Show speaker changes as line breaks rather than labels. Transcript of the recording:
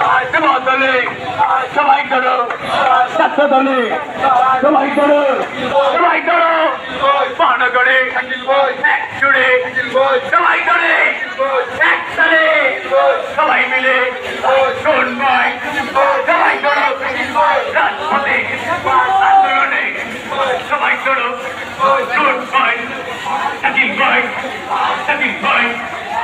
মহানগরে যুবক দলে সবাই করো ছাত্র দলে সবাই করো সবাই করো মহানগরে এক জুড়ে সবাই করে এক সালে সবাই মিলে ভাই সবাই করো রাজপথে আন্দোলনে সবাই করো ভাই শাকিল ভাই